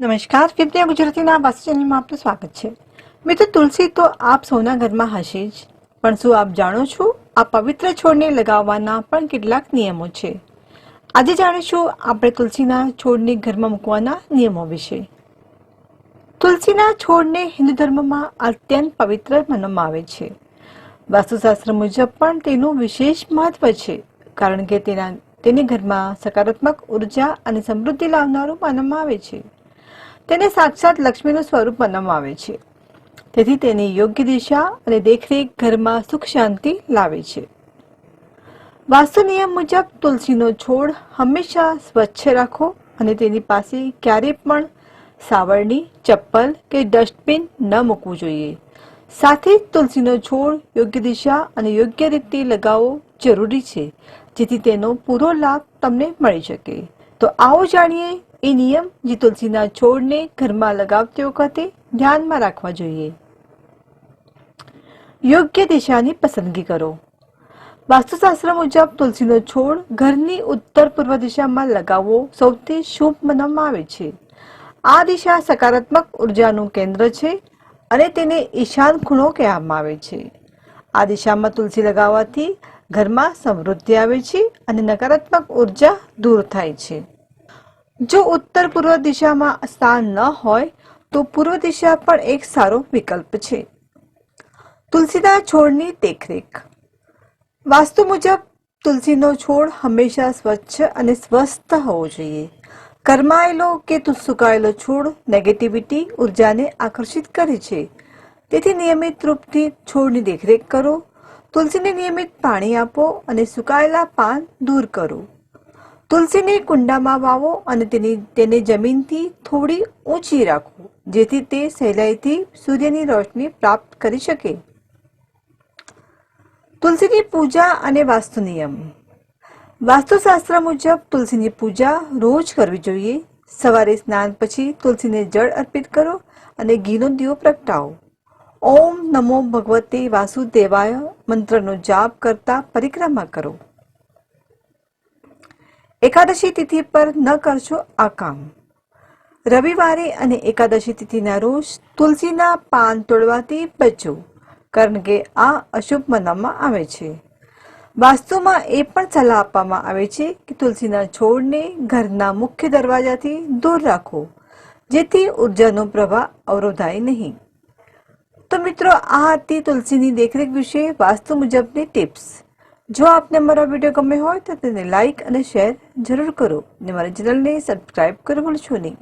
નમસ્કાર વિદ્યા ગુજરાતીના વાસ્તુ ચેનલમાં આપનું સ્વાગત છે. મિત્રો તુલસી, તો આપ સૌના ઘરમાં હશે જ. પણ શું આપ જાણો છો? આ પવિત્ર છોડને લગાવવાના પણ કેટલાક નિયમો છે. આજે જાણીશું આપણે તુલસીના છોડને ઘરમાં મૂકવાના નિયમો વિશે. તુલસીના છોડને હિન્દુ ધર્મમાં અત્યંત પવિત્ર માનવામાં આવે છે. વાસ્તુશાસ્ત્ર મુજબ પણ તેનું વિશેષ મહત્વ છે, કારણ કે તેના, તેને ઘરમાં સકારાત્મક ઊર્જા અને સમૃદ્ધિ લાવનારું માનવામાં આવે છે. તેને સાક્ષાત લક્ષ્મીનું સ્વરૂપ માનવામાં આવે છે. તેથી તેની યોગ્ય દિશા અને દેખરેખ ઘરમાં સુખ શાંતિ લાવે છે. વાસ્તુ નિયમ મુજબ તુલસીનો છોડ હંમેશા સ્વચ્છ રાખો અને તેની પાસે ક્યારેય પણ સાવરણી, ચપ્પલ કે ડસ્ટબિન ન મૂકવું જોઈએ. સાથે જ તુલસીનો છોડ યોગ્ય દિશા અને યોગ્ય રીતે લગાવવો જરૂરી છે, જેથી તેનો પૂરો લાભ તમને મળી શકે. તો આવો જાણીએ એ નિયમ જે તુલસીના છોડને ઘરમાં લગાવતી વખતે ધ્યાનમાં રાખવા જોઈએ. યોગ્ય દિશાની પસંદગી કરો. વાસ્તુશાસ્ત્ર મુજબ તુલસીનો છોડ ઘરની ઉત્તર પૂર્વ દિશામાં લગાવવો સૌથી શુભ માનવામાં આવે છે. આ દિશા સકારાત્મક ઉર્જાનું કેન્દ્ર છે અને તેને ઈશાન ખૂણો કહેવામાં આવે છે. આ દિશામાં તુલસી લગાવવાથી ઘરમાં સમૃદ્ધિ આવે છે અને નકારાત્મક ઊર્જા દૂર થાય છે. જો ઉત્તર પૂર્વ દિશામાં સ્થાન ન હોય, તો પૂર્વ દિશા પણ એક સારો વિકલ્પ છે. તુલસીના છોડની દેખરેખ. વાસ્તુ મુજબ, તુલસીનો છોડ હંમેશા સ્વચ્છ અને સ્વસ્થ હોવો જોઈએ. કરમાયેલો કે સુકાયેલો છોડ નેગેટિવિટી ઉર્જાને આકર્ષિત કરે છે. તેથી નિયમિત રૂપથી છોડની દેખરેખ કરો તુલસીને નિયમિત પાણી આપો અને સુકાયેલા પાન દૂર કરો. તુલસીને કુંડામાં વાવો અને તેની તેને જમીનથી થોડી ઊંચી રાખો, જેથી તે સહેલાઈથી સૂર્યની રોશની પ્રાપ્ત કરી શકે. તુલસીની પૂજા અને વાસ્તુ નિયમ. વાસ્તુશાસ્ત્ર મુજબ તુલસીની પૂજા રોજ કરવી જોઈએ. સવારે સ્નાન પછી તુલસીને જળ અર્પિત કરો અને ઘીનો દીવો પ્રગટાવો. ઓમ નમો ભગવતે વાસુદેવાય, મંત્રનો જાપ કરતા પરિક્રમા કરો. એકાદશી તિથિ પર ન કરશો આ કામ. રવિવારે અને એકાદશી તિથિના રોજ તુલસીના પાન તોડવાથી બચો, કારણ કે આ અશુભ મનાવવામાં આવે છે. વાસ્તુમાં એ પણ સલાહ આપવામાં આવે છે કે તુલસીના છોડને ઘરના મુખ્ય દરવાજાથી દૂર રાખો, જેથી ઉર્જાનો પ્રવાહ અવરોધાય નહીં. તો મિત્રો, આ હતી તુલસીની દેખરેખ વિશે વાસ્તુ મુજબની ટિપ્સ. જો આપને મારો વીડિયો ગમે હોય તો તેને લાઇક અને શેર જરૂર કરો અને મારા ચેનલને સબસ્ક્રાઇબ કરવું ભૂલશો નહીં.